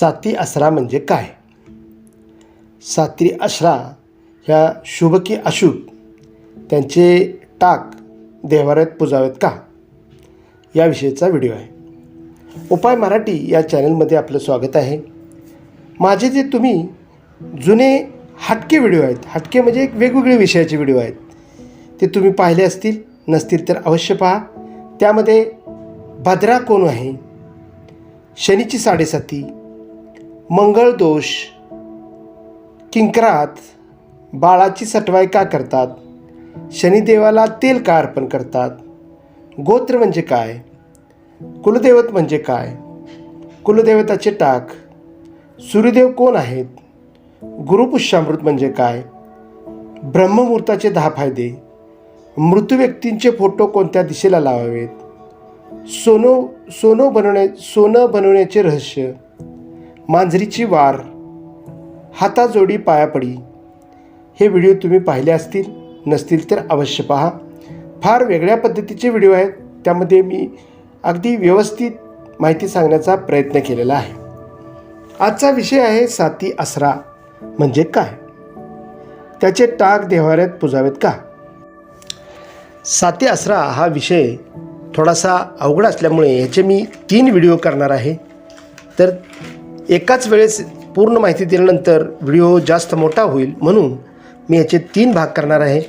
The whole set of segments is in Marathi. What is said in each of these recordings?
साती आसरा म्हणजे काय? सात्री आसरा ह्या शुभ की अशुभ त्यांचे टाक देवाऱ्यात पुजावेत का? याविषयीचा व्हिडिओ आहे. उपाय मराठी या चॅनलमध्ये आपलं स्वागत आहे. माझे जे तुम्ही जुने हटके व्हिडिओ आहेत हटके म्हणजे एक वेगवेगळे विषयाचे व्हिडिओ आहेत ते तुम्ही पाहिले असतील नसतील तर अवश्य पहा. त्यामध्ये भद्रा कोण आहे? शनीची साडेसाती मंगळ दोष किंकरात बाळाची सटवाई का करतात? शनिदेवाला तेल का अर्पण करतात? गोत्र म्हणजे काय? कुलदैवत म्हणजे काय? कुलदैवताचे टाक सूर्यदेव कोण आहेत? गुरुपुष्यामृत म्हणजे काय? ब्रह्ममुहूर्ताचे दहा फायदे मृत्यू व्यक्तींचे फोटो कोणत्या दिशेला लावावेत? सोनो सोनं बनवण्या सोनं बनवण्याचे रहस्य मांजरीची वार हाताजोडी पायापडी हे व्हिडिओ तुम्ही पाहिले असतील नसतील तर अवश्य पहा. फार वेगळ्या पद्धतीचे व्हिडिओ आहेत त्यामध्ये मी अगदी व्यवस्थित माहिती सांगण्याचा प्रयत्न केलेला आहे. आजचा विषय आहे साती आसरा म्हणजे काय? त्याचे टाक देवाऱ्यात पुजावेत का? साती आसरा हा विषय थोडासा अवघड असल्यामुळे ह्याचे मी तीन व्हिडिओ करणार आहे. तर एकाच वेळेस पूर्ण माहिती दिल्यानंतर व्हिडिओ जास्त मोठा होईल म्हणून मी याचे तीन भाग करणार आहे.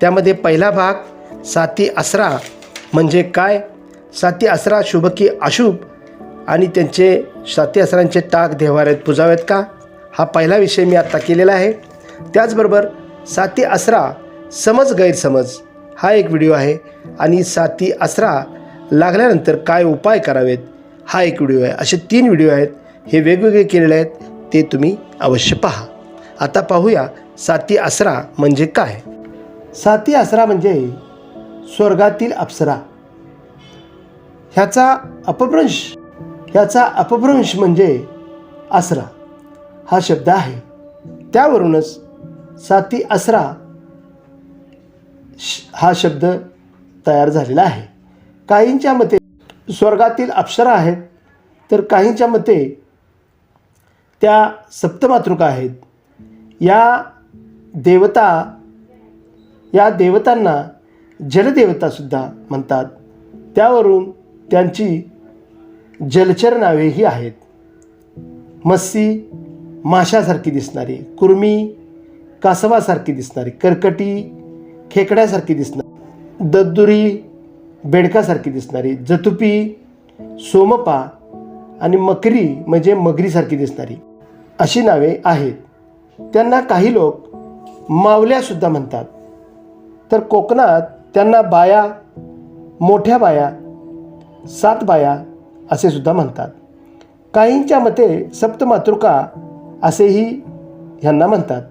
त्यामध्ये पहिला भाग साती आसरा म्हणजे काय? साती आसरा शुभ की अशुभ? आणि त्यांचे साती आसरांचे टाक देवाऱ्यात पुजावेत का? हा पहिला विषय मी आत्ता केलेला आहे. त्याचबरोबर साती आसरा समज गैरसमज हा एक व्हिडिओ आहे. आणि साती आसरा लागल्यानंतर काय उपाय करावेत हा एक व्हिडिओ आहे. असे तीन व्हिडिओ आहेत. हे वेगवेगळे केलेले आहेत ते तुम्ही अवश्य पहा. आता पाहूया साती आसरा म्हणजे काय? साती आसरा म्हणजे स्वर्गातील अप्सरा. ह्याचा अपभ्रंश ह्याचा अपभ्रंश म्हणजे आसरा. हा शब्द आहे. त्यावरूनच साती आसरा श- हा शब्द तयार झालेला आहे. काहींच्या मते स्वर्गातील अप्सरा आहेत तर काहींच्या मते त्या सप्तमातृका आहेत. या देवता या देवतांना जलदेवतासुद्धा म्हणतात. त्यावरून त्यांची जलचर नावेही आहेत. मस्सी माशासारखी दिसणारी कुर्मी कासवासारखी दिसणारी कर्कटी खेकड्यासारखी दिसणारी दद्दुरी बेडकासारखी दिसणारी जतुपी सोमपा आणि मकरी म्हणजे मगरीसारखी दिसणारी. अशी नावे आहेत. त्यांना काही लोक मावल्यासुद्धा म्हणतात. तर कोकणात त्यांना बाया मोठ्या बाया सात बाया असे सुद्धा म्हणतात. काहींच्या मते सप्तमातृका असेही ह्यांना म्हणतात.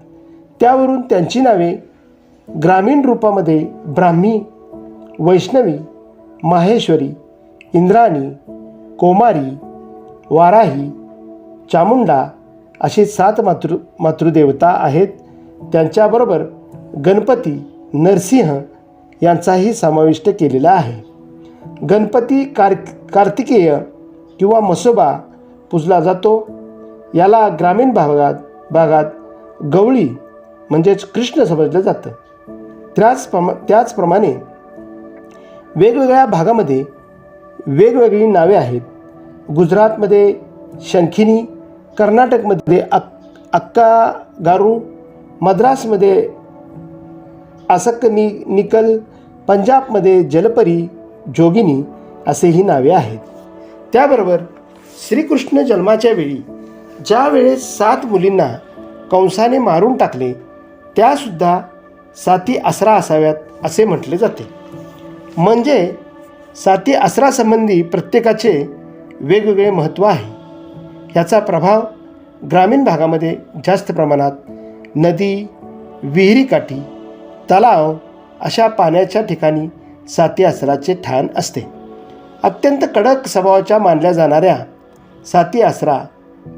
त्यावरून त्यांची नावे ग्रामीण रूपामध्ये ब्राह्मी वैष्णवी माहेश्वरी इंद्राणी कोमारी वाराही चामुंडा असे सात मातृ मातृदेवता आहेत. त्यांच्याबरोबर गणपती नरसिंह यांचाही समाविष्ट केलेला आहे. गणपती कार कार्तिकेय किंवा मसोबा पूजला जातो. याला ग्रामीण भागात भागात गवळी म्हणजेच कृष्ण समजलं जातं. त्याचप्रमा त्याचप्रमाणे वेगवेगळ्या भागामध्ये वेगवेगळी नावे आहेत. गुजरातमध्ये शंखिनी कर्नाटकमध्ये अक अक्का गारू मद्रासमध्ये आसक नि निकल पंजाबमध्ये जलपरी जोगिनी असेही नावे आहेत. त्याबरोबर श्रीकृष्ण जन्माच्या वेळी ज्या वेळेस सात मुलींना कंसाने मारून टाकले त्यासुद्धा साती आसरा असाव्यात असे म्हटले जाते. म्हणजे साती आसरासंबंधी प्रत्येकाचे वेगवेगळे महत्त्व आहे. ह्याचा प्रभाव ग्रामीण भागामध्ये जास्त प्रमाणात नदी विहिरीकाठी तलाव अशा पाण्याच्या ठिकाणी साती आसराचे ठाण असते. अत्यंत कडक स्वभावाच्या मानल्या जाणाऱ्या साती आसरा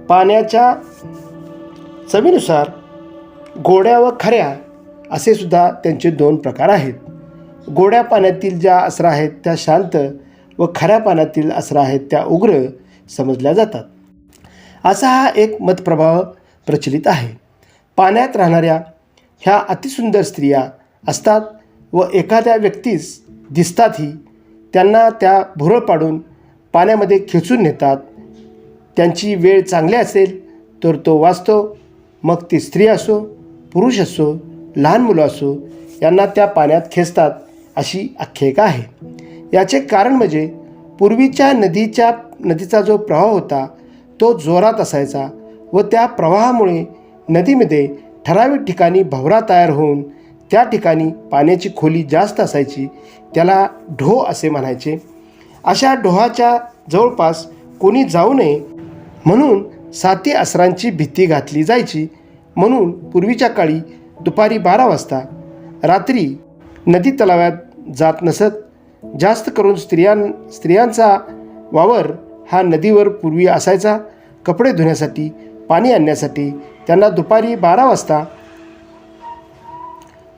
पाण्याच्या चवीनुसार गोड्या व खऱ्या असे सुद्धा त्यांचे दोन प्रकार आहेत. गोड्या पाण्यातील ज्या आसरा आहेत त्या शांत व खऱ्या पाण्यातील आसरा आहेत त्या उग्र समजल्या जातात. असा हा एक मतप्रभाव प्रचलित आहे. पाण्यात राहणाऱ्या ह्या अतिसुंदर स्त्रिया असतात व एखाद्या व्यक्तीस दिसतातही त्यांना त्या भुरळ पाडून पाण्यामध्ये खेचून नेतात. त्यांची वेळ चांगली असेल तर तो वाचतो मग ती स्त्री असो पुरुष असो लहान मुलं असो यांना त्या पाण्यात खेचतात अशी आख्यायिका आहे. याचे कारण म्हणजे पूर्वीच्या नदीच्या नदीचा जो प्रवाह होता तो जोरात असायचा व त्या प्रवाहामुळे नदीमध्ये ठराविक ठिकाणी भवरा तयार होऊन त्या ठिकाणी पाण्याची खोली जास्त असायची त्याला ढो असे म्हणायचे. अशा डोहाच्या जवळपास कोणी जाऊ नये म्हणून साती असरांची भीती घातली जायची. म्हणून पूर्वीच्या काळी दुपारी बारा वाजता रात्री नदी तलावात जात नसत. जास्त करून स्त्रियां स्त्रियांचा वावर हा नदीवर पूर्वी असायचा. कपडे धुण्यासाठी पाणी आणण्यासाठी त्यांना दुपारी बारा वाजता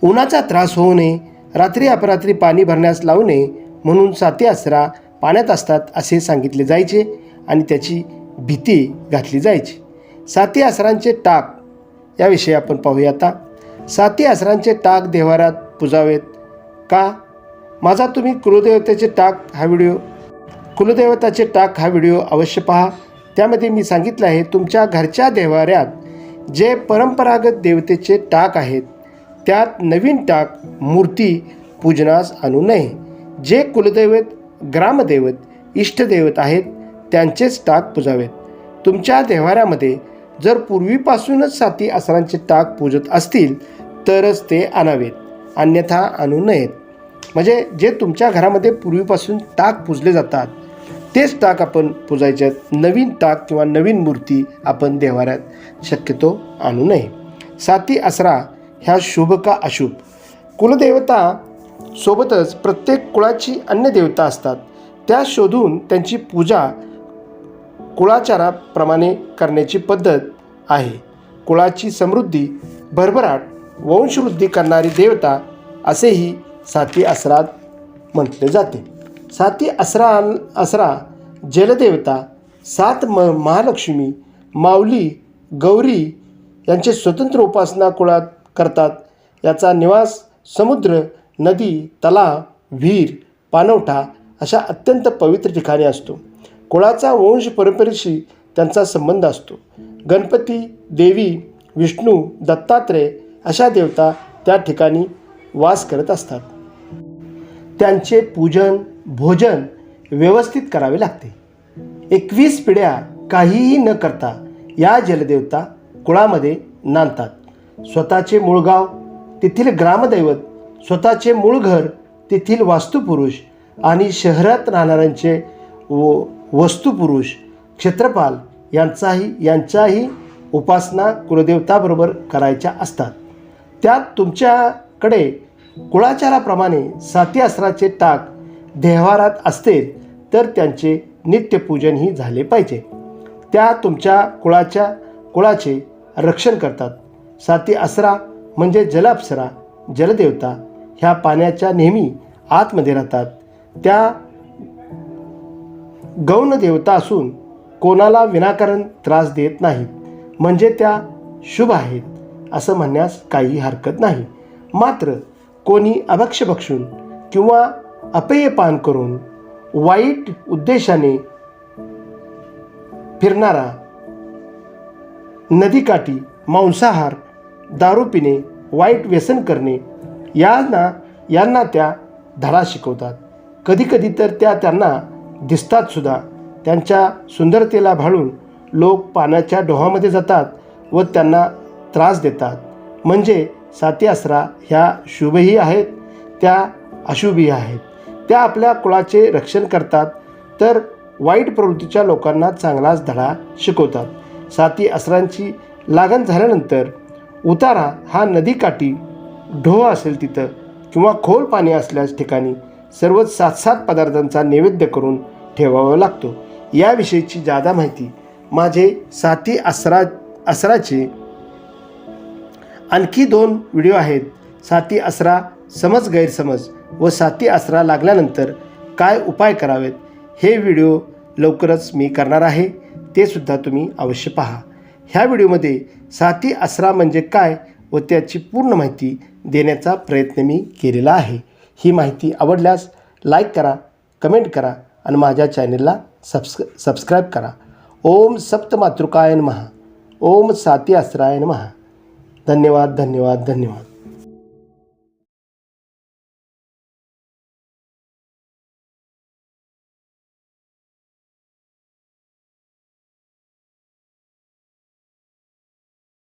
उन्हाचा त्रास होऊ नये रात्री अपरात्री पाणी भरण्यास लावू नये म्हणून साती आसरा पाण्यात असतात असे सांगितले जायचे आणि त्याची भीती घातली जायची. साती आसरांचे टाक याविषयी आपण पाहूया आता. साती आसरांचे टाक देवारात पुजावेत. का? माझा तुम्ही कुलदेवतेचे टाक हा व्हिडिओ कुलदेवताचे टाक हा व्हिडिओ अवश्य पहा. त्यामध्ये मी सांगितलं आहे तुमच्या घरच्या देवाऱ्यात जे परंपरागत देवतेचे टाक आहेत त्यात नवीन टाक मूर्ती पूजनास आणू नये. जे कुलदैवत ग्रामदैवत इष्टदैवत आहेत त्यांचेच टाक पूजावेत. तुमच्या देवाऱ्यामध्ये जर पूर्वीपासूनच साती असरांचे टाक पूजत असतील तरच ते आणावेत. अन्यथा आणू नयेत. म्हणजे जे तुमच्या घरामध्ये पूर्वीपासून टाक पूजले जातात तेच टाक आपण पूजायचे नवीन टाक किंवा नवीन मूर्ती आपण देवाऱ्यात. शक्यतो आणू नये. साती आसरा ह्या शुभ का अशुभ? कुलदेवता सोबतच प्रत्येक कुळाची अन्य देवता असतात. त्या शोधून त्यांची पूजा कुळाचाराप्रमाणे करण्याची पद्धत आहे. कुळाची समृद्धी भरभराट वंशवृद्धी करणारी देवता असेही साती आसरात म्हटले जाते. साती आसरा आसरा जलदेवता सात म महालक्ष्मी माऊली गौरी यांचे स्वतंत्र उपासना कुळात करतात. याचा निवास समुद्र नदी तलाव विहीर पानवठा अशा अत्यंत पवित्र ठिकाणी असतो. कुळाचा वंश परंपरेशी त्यांचा संबंध असतो. गणपती देवी विष्णू दत्तात्रय अशा देवता त्या ठिकाणी वास करत असतात. त्यांचे पूजन भोजन व्यवस्थित करावे लागते. एकवीस पिढ्या काहीही न करता या जलदेवता कुळामध्ये नांदतात. स्वतःचे मूळ गाव तेथील ग्रामदैवत स्वतःचे मूळ घर तेथील वास्तुपुरुष आणि शहरात राहणाऱ्यांचे व वस्तुपुरुष क्षेत्रपाल यांचाही यांच्याही उपासना कुलदेवताबरोबर करायच्या असतात. त्यात तुमच्याकडे कुळाचाराप्रमाणे साती अस्त्राचे टाक देव्हारात असतील तर त्यांचे नित्यपूजनही झाले पाहिजे. त्या तुमच्या कुळाच्या कुळाचे रक्षण करतात. साती असरा म्हणजे जलाप्सरा जलदेवता. ह्या पाण्याच्या नेहमी आतमध्ये राहतात. त्या गौण देवता असून कोणाला विनाकारण त्रास देत नाहीत. म्हणजे त्या शुभ आहेत असं म्हणण्यास काही हरकत नाही. मात्र कोणी अभक्ष भक्षून किंवा अपेय पान करून वाईट उद्देशाने फिरणारा नदीकाठी मांसाहार दारू पिणे वाईट व्यसन करणे यांना यांना त्या धडा शिकवतात. कधीकधी तर त्या त्यांना दिसतात सुद्धा. त्यांच्या सुंदरतेला भाळून लोक पाण्याच्या डोहामध्ये जातात व त्यांना त्रास देतात. म्हणजे साती आसरा ह्या शुभही आहेत त्या अशुभही आहेत. त्या आपल्या कुळाचे रक्षण करतात तर वाईट प्रवृत्तीच्या लोकांना चांगलाच धडा शिकवतात. साती असरांची लागण झाल्यानंतर उतारा हा नदीकाठी ढोह असेल तिथं किंवा खोल पाणी असल्यास ठिकाणी सर्वच सात सात पदार्थांचा नैवेद्य करून ठेवावा लागतो. याविषयीची जादा माहिती माझे साती असरा असराचे आणखी दोन व्हिडिओ आहेत. साती असरा समज गैरसमज व साथी आसरा लागल्यानंतर काय उपाय करावेत हे व्हिडिओ लवकरच मी करणार आहे. ते सुद्धा तुम्ही अवश्य पहा. ह्या व्हिडिओमध्ये साथी आसरा म्हणजे काय व त्याची पूर्ण माहिती देण्याचा प्रयत्न मी केलेला आहे. ही माहिती आवडल्यास लाईक करा कमेंट करा आणि माझ्या चॅनलला सबस्क सबस्क्राईब करा. ओम सप्तमातृकायन महा ओम साती आसरायन महा धन्यवाद धन्यवाद धन्यवाद.